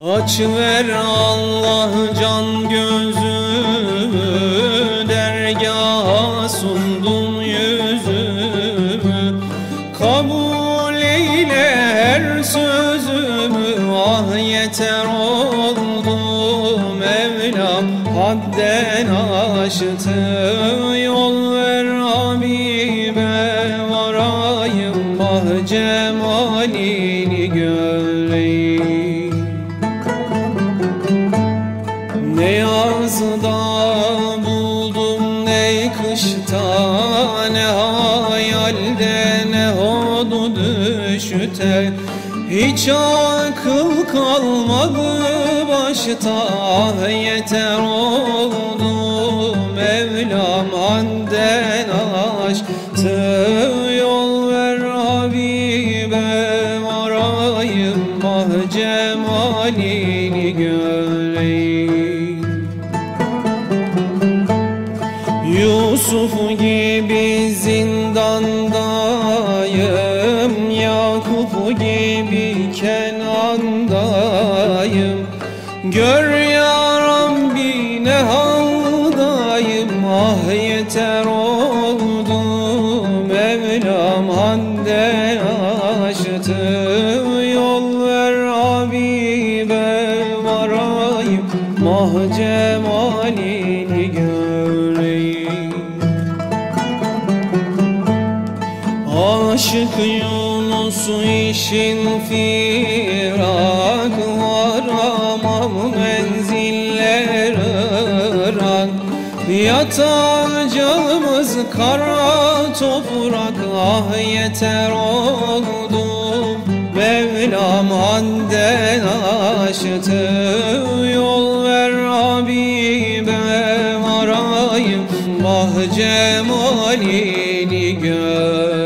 Aç ver Allah can gözümü Dergaha sundum yüzümü Kabul eyle her sözümü Ah yeter oldu Mevlam Hadden aştı Yol ver Habibe Varayım ah cemalini göreyim yazda buldum ne kışta Ne hayalde ne hodu düşte. Hiç akıl kalmadı başta yeter oldu Mevlam hadden aştı Yol ver Habibe varayım Ah cemalini göreyim Yusuf gibi zindandayım Yakup gibi Kenan'dayım. Gör ya Rabbi ne haldayım Ah yeter oldu Mevlam hadden aştı Yol ver Habibe varayım Mah cemalini Aşık Yunus işin firak Varamam menziller ırak. Yatacağımız kara toprak Ah yeter oldu. Mevlam hadden aştı Yol ver Habibe varayım. Bah cemalini göreyim